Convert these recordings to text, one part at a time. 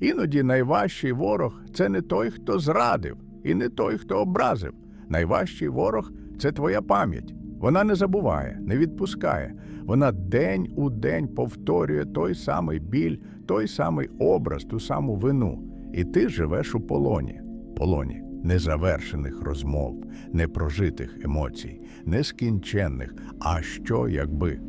Іноді найважчий ворог це не той, хто зрадив, і не той, хто образив. Найважчий ворог це твоя пам'ять. Вона не забуває, не відпускає. Вона день у день повторює той самий біль, той самий образ, ту саму вину. І ти живеш у полоні. Полоні незавершених розмов, непрожитих емоцій, нескінченних. А що якби?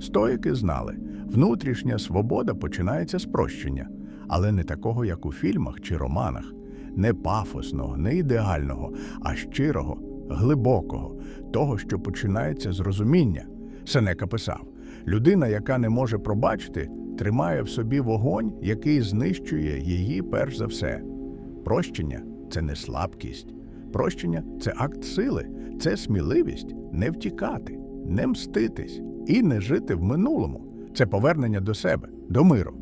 Стоїки знали, внутрішня свобода починається з прощення, але не такого, як у фільмах чи романах, не пафосного, не ідеального, а щирого, глибокого, того, що починається з розуміння. Сенека писав: людина, яка не може пробачити, тримає в собі вогонь, який знищує її перш за все. Прощення це не слабкість. Прощення це акт сили, це сміливість не втікати, не мститись і не жити в минулому. Це повернення до себе, до миру.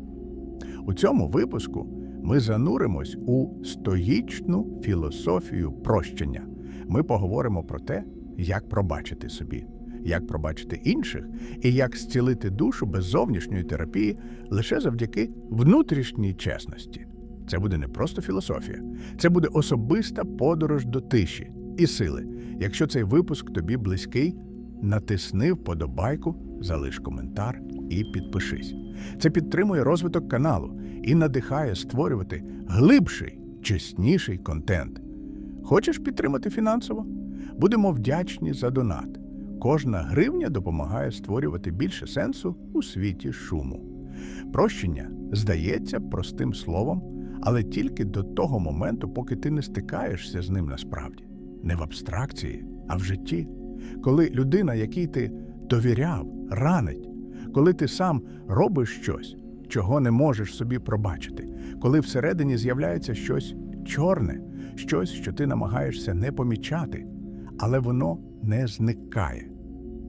У цьому випуску ми зануримось у стоїчну філософію прощення. Ми поговоримо про те, як пробачити собі, як пробачити інших і як зцілити душу без зовнішньої терапії лише завдяки внутрішній чесності. Це буде не просто філософія, це буде особиста подорож до тиші і сили. Якщо цей випуск тобі близький, натисни вподобайку, залиш коментар і підпишись. Це підтримує розвиток каналу і надихає створювати глибший, чесніший контент. Хочеш підтримати фінансово? Будемо вдячні за донат. Кожна гривня допомагає створювати більше сенсу у світі шуму. Прощення здається простим словом, але тільки до того моменту, поки ти не стикаєшся з ним насправді, не в абстракції, а в житті. Коли людина, якій ти довіряв, ранить, коли ти сам робиш щось, чого не можеш собі пробачити, коли всередині з'являється щось чорне, щось, що ти намагаєшся не помічати, але воно не зникає.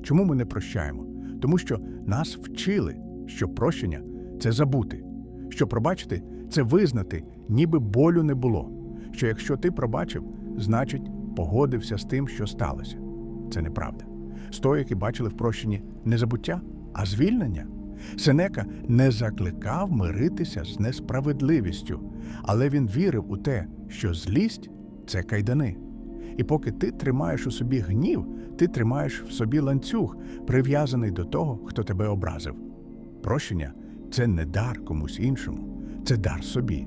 Чому ми не прощаємо? Тому що нас вчили, що прощення це забути, що пробачити це визнати, ніби болю не було. Що якщо ти пробачив, значить погодився з тим, що сталося. Це неправда. Стоїки бачили в прощенні не забуття, а звільнення. Сенека не закликав миритися з несправедливістю, але він вірив у те, що злість це кайдани. І поки ти тримаєш у собі гнів, ти тримаєш в собі ланцюг, прив'язаний до того, хто тебе образив. Прощення це не дар комусь іншому, це дар собі.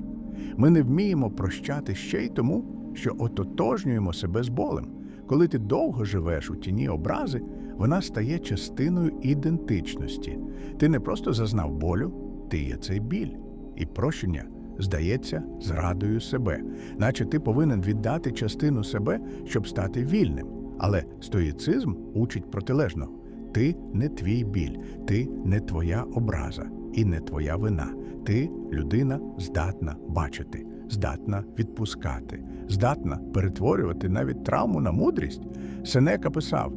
Ми не вміємо прощати ще й тому, що ототожнюємо себе з болем. Коли ти довго живеш у тіні образи, вона стає частиною ідентичності. Ти не просто зазнав болю, ти є цей біль. І прощення здається зрадою себе, наче ти повинен віддати частину себе, щоб стати вільним. Але стоїцизм учить протилежно. Ти не твій біль, ти не твоя образа і не твоя вина. Ти людина здатна бачити, здатна відпускати, здатна перетворювати навіть травму на мудрість. Сенека писав: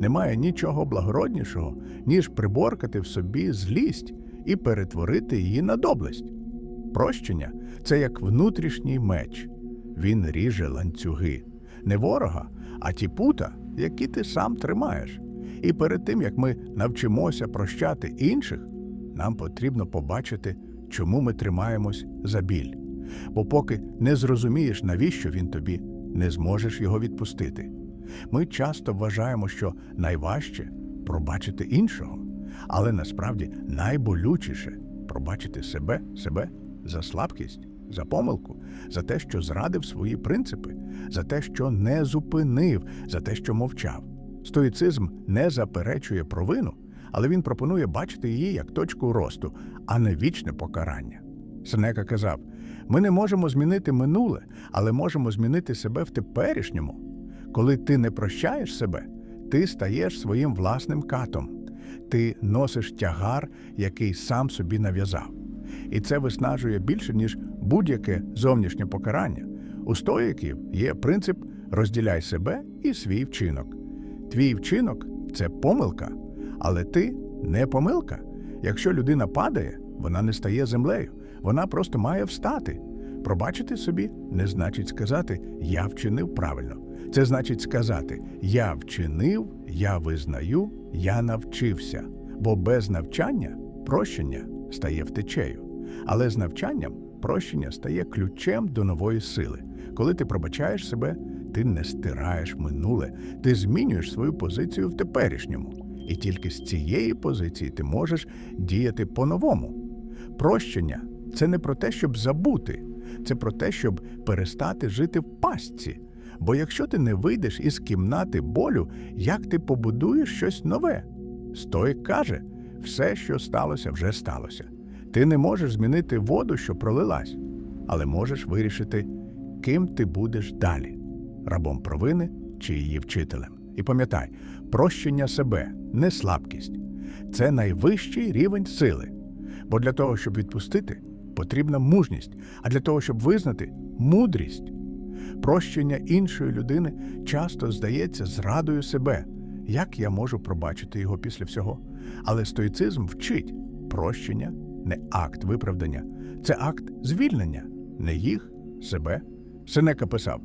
немає нічого благороднішого, ніж приборкати в собі злість і перетворити її на доблесть. Прощення це як внутрішній меч. Він ріже ланцюги, не ворога, а ті пута, які ти сам тримаєш. І перед тим як ми навчимося прощати інших, нам потрібно побачити, чому ми тримаємось за біль. Бо поки не зрозумієш, навіщо він тобі, не зможеш його відпустити. Ми часто вважаємо, що найважче пробачити іншого, але насправді найболючіше пробачити себе, себе за слабкість, за помилку, за те, що зрадив свої принципи, за те, що не зупинив, за те, що мовчав. Стоїцизм не заперечує провину, але він пропонує бачити її як точку росту, а не вічне покарання. Сенека казав: ми не можемо змінити минуле, але можемо змінити себе в теперішньому. Коли ти не прощаєш себе, ти стаєш своїм власним катом. Ти носиш тягар, який сам собі нав'язав. І це виснажує більше, ніж будь-яке зовнішнє покарання. У стоїків є принцип розділяй себе і свій вчинок. Твій вчинок це помилка, але ти не помилка. Якщо людина падає, вона не стає землею, вона просто має встати. Пробачити собі не значить сказати Я вчинив правильно. Це значить сказати Я вчинив, я визнаю, я навчився. Бо без навчання прощення стає втечею. Але з навчанням Прощення стає ключем до нової сили. Коли ти пробачаєш себе, ти не стираєш минуле, ти змінюєш свою позицію в теперішньому. І тільки з цієї позиції ти можеш діяти по-новому. Прощення це не про те, щоб забути, це про те, щоб перестати жити в пастці. Бо якщо ти не вийдеш із кімнати болю, як ти побудуєш щось нове? Стоїк каже, все, що сталося, вже сталося. Ти не можеш змінити воду, що пролилась, але можеш вирішити, ким ти будеш далі рабом провини чи її вчителем. І пам'ятай, прощення себе не слабкість, це найвищий рівень сили. Бо для того, щоб відпустити, потрібна мужність, а для того, щоб визнати мудрість. Прощення іншої людини часто здається зрадою себе. Як я можу пробачити його після всього? Але стоїцизм вчить прощення не акт виправдання, це акт звільнення, не їх, себе. Сенека писав: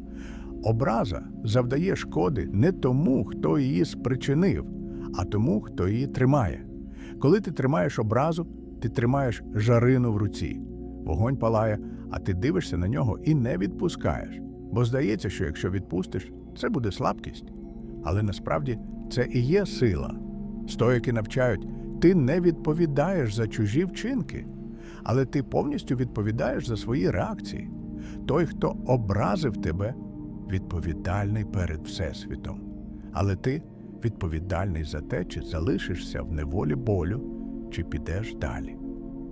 образа завдає шкоди не тому, хто її спричинив, а тому, хто її тримає. Коли ти тримаєш образу, ти тримаєш жарину в руці. Вогонь палає, а ти дивишся на нього і не відпускаєш. Бо здається, що якщо відпустиш, це буде слабкість. Але насправді це і є сила. Стоїки навчають, ти не відповідаєш за чужі вчинки, але ти повністю відповідаєш за свої реакції. Той, хто образив тебе, відповідальний перед Всесвітом. Але ти відповідальний за те, чи залишишся в неволі болю, чи підеш далі.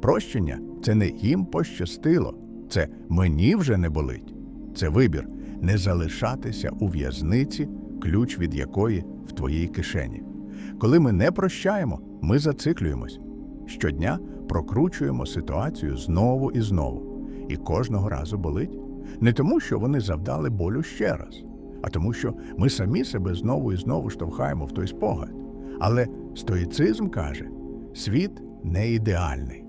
Прощення це не їм пощастило, це мені вже не болить. Це вибір не залишатися у в'язниці, ключ від якої в твоїй кишені. Коли ми не прощаємо, ми зациклюємось. Щодня прокручуємо ситуацію знову і знову, і кожного разу болить. Не тому, що вони завдали болю ще раз, а тому, що ми самі себе знову і знову штовхаємо в той спогад. Але стоїцизм каже: світ не ідеальний,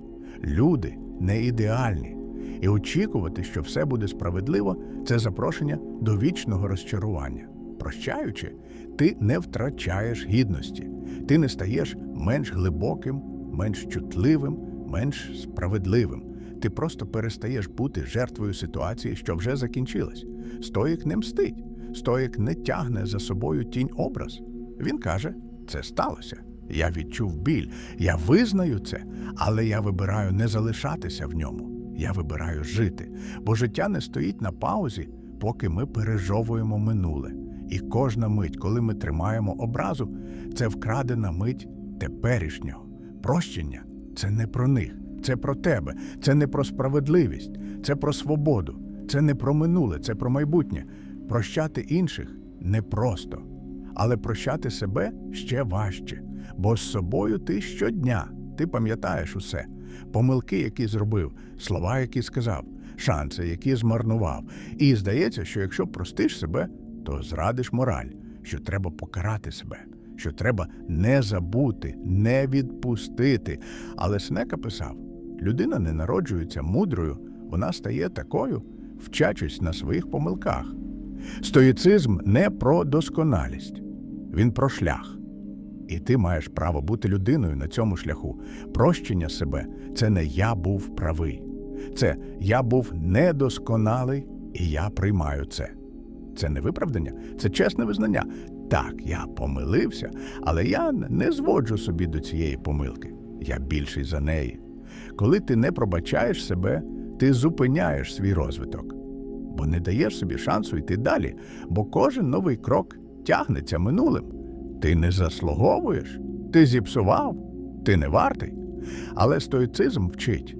люди не ідеальні. І очікувати, що все буде справедливо, це запрошення до вічного розчарування. Прощаючи, ти не втрачаєш гідності, ти не стаєш менш глибоким, менш чутливим, менш справедливим. Ти просто перестаєш бути жертвою ситуації, що вже закінчилась. Стоїк не мстить, стоїк не тягне за собою тінь образ. Він каже: це сталося. Я відчув біль, я визнаю це, але я вибираю не залишатися в ньому. Я вибираю жити, бо життя не стоїть на паузі, поки ми пережовуємо минуле. І кожна мить, коли ми тримаємо образу, це вкрадена мить теперішнього. Прощення це не про них, це про тебе, це не про справедливість, це про свободу, це не про минуле, це про майбутнє. Прощати інших непросто, але прощати себе ще важче, бо з собою ти щодня, ти пам'ятаєш усе помилки, які зробив, слова, які сказав, шанси, які змарнував. І здається, що якщо простиш себе, то зрадиш мораль, що треба покарати себе, що треба не забути, не відпустити. Але Сенека писав: людина не народжується мудрою, вона стає такою, вчачись на своїх помилках. Стоїцизм не про досконалість, він про шлях. І ти маєш право бути людиною на цьому шляху. Прощення себе це не я був правий, це я був недосконалий, і я приймаю це. Це не виправдання, це чесне визнання. Так, я помилився, але я не зводжу собі до цієї помилки. Я більший за неї. Коли ти не пробачаєш себе, ти зупиняєш свій розвиток, бо не даєш собі шансу йти далі, бо кожен новий крок тягнеться минулим. Ти не заслуговуєш, ти зіпсував, ти не вартий. Але стоїцизм вчить,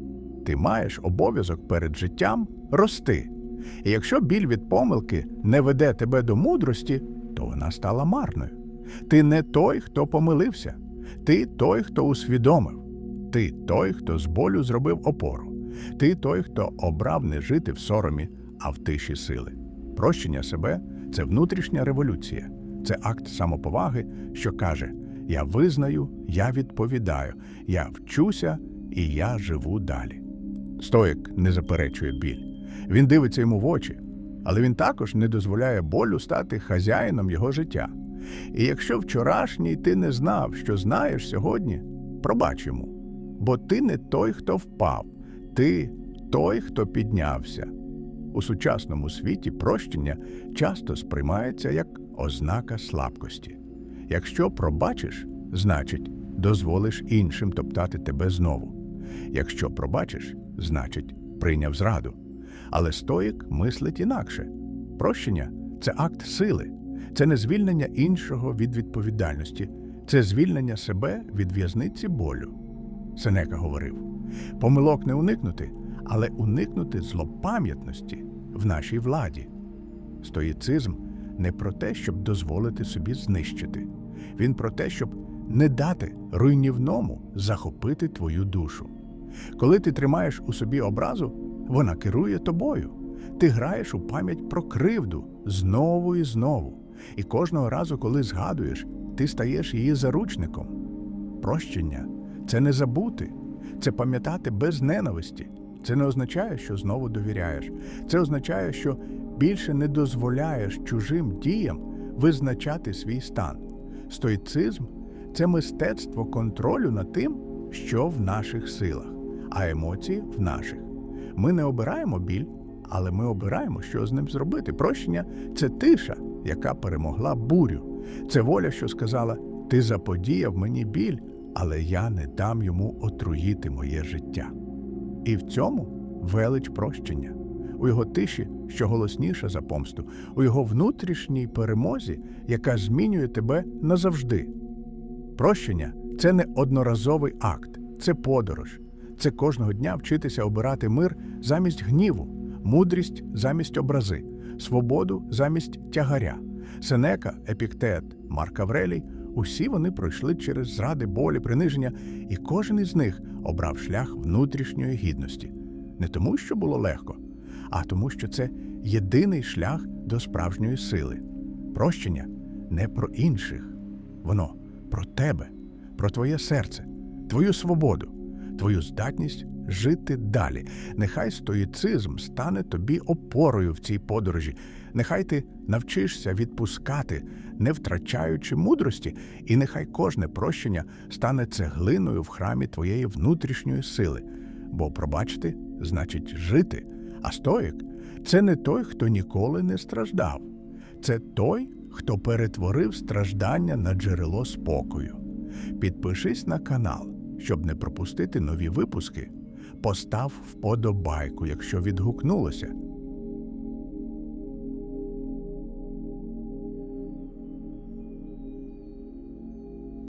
ти маєш обов'язок перед життям рости. І якщо біль від помилки не веде тебе до мудрості, то вона стала марною. Ти не той, хто помилився, ти той, хто усвідомив, ти той, хто з болю зробив опору, ти той, хто обрав не жити в соромі, а в тиші сили. Прощення себе це внутрішня революція, це акт самоповаги, що каже: Я визнаю, я відповідаю, я вчуся і я живу далі. Стоїк не заперечує біль. Він дивиться йому в очі, але він також не дозволяє болю стати хазяїном його життя. І якщо вчорашній ти не знав, що знаєш сьогодні, пробач йому, бо ти не той, хто впав, ти той, хто піднявся. У сучасному світі прощення часто сприймається як ознака слабкості. Якщо пробачиш, значить, дозволиш іншим топтати тебе знову. Якщо пробачиш, значить, прийняв зраду. Але стоїк мислить інакше. Прощення це акт сили, це не звільнення іншого від відповідальності, це звільнення себе від в'язниці болю. Сенека говорив: помилок не уникнути, але уникнути злопам'ятності в нашій владі. Стоїцизм не про те, щоб дозволити собі знищити. Він про те, щоб не дати руйнівному захопити твою душу. Коли ти тримаєш у собі образу, вона керує тобою. Ти граєш у пам'ять про кривду знову і знову. І кожного разу, коли згадуєш, ти стаєш її заручником. Прощення це не забути, це пам'ятати без ненависті. Це не означає, що знову довіряєш. Це означає, що більше не дозволяєш чужим діям визначати свій стан. Стоїцизм це мистецтво контролю над тим, що в наших силах, а емоції в наших. Ми не обираємо біль, але ми обираємо, що з ним зробити. Прощення це тиша, яка перемогла бурю. Це воля, що сказала: Ти заподіяв мені біль, але я не дам йому отруїти моє життя. І в цьому велич прощення, у його тиші, що голосніша за помсту, у його внутрішній перемозі, яка змінює тебе назавжди. Прощення це не одноразовий акт, це подорож. Це кожного дня вчитися обирати мир замість гніву, мудрість замість образи, свободу замість тягаря. Сенека, Епіктет, Марк Аврелій усі вони пройшли через зради, болі, приниження, і кожен із них обрав шлях внутрішньої гідності. Не тому, що було легко, а тому, що це єдиний шлях до справжньої сили. Прощення не про інших, воно про тебе, про твоє серце, твою свободу, твою здатність жити далі. Нехай стоїцизм стане тобі опорою в цій подорожі. Нехай ти навчишся відпускати, не втрачаючи мудрості, і нехай кожне прощення стане цеглиною в храмі твоєї внутрішньої сили. Бо пробачити значить жити. А стоїк це не той, хто ніколи не страждав. Це той, хто перетворив страждання на джерело спокою. Підпишись на канал, щоб не пропустити нові випуски. Постав вподобайку, якщо відгукнулося.